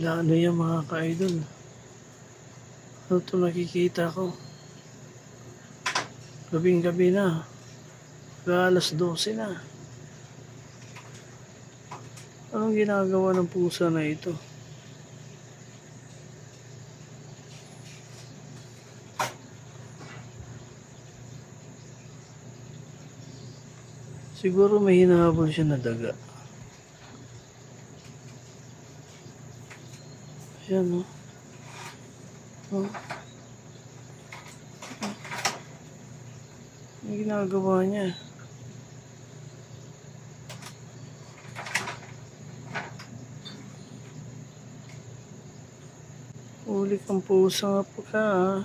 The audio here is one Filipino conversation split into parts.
Na ano yan mga ka-idol? Ano ito nakikita ko? Gabing gabi na. Alas 12 na. Anong ginagawa ng pusa na ito? Siguro may hinahabol siya na daga. Ayan, no? Oh. Ang ginagawa niya. Uli kang pusa nga po ka, ah.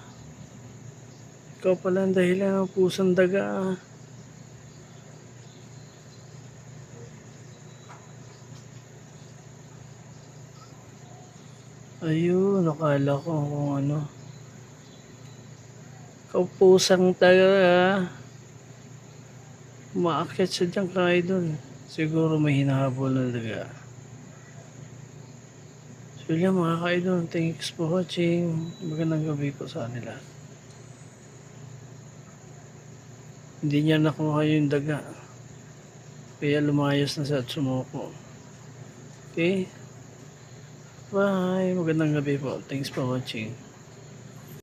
Ikaw pala ang dahilan ng pusang daga, ah. Ayun, nakala ko kung ano. Kaupusang taga. Maakyat siya dyan kahit doon. Siguro may hinahabol na daga. So yun mga kaidol, thanks for watching. Magandang gabi po sa kanila. Hindi niya nakuha yung daga. Kaya lumayas na at sumuko. Okay? Bye. Magandang gabi po. Thanks for watching.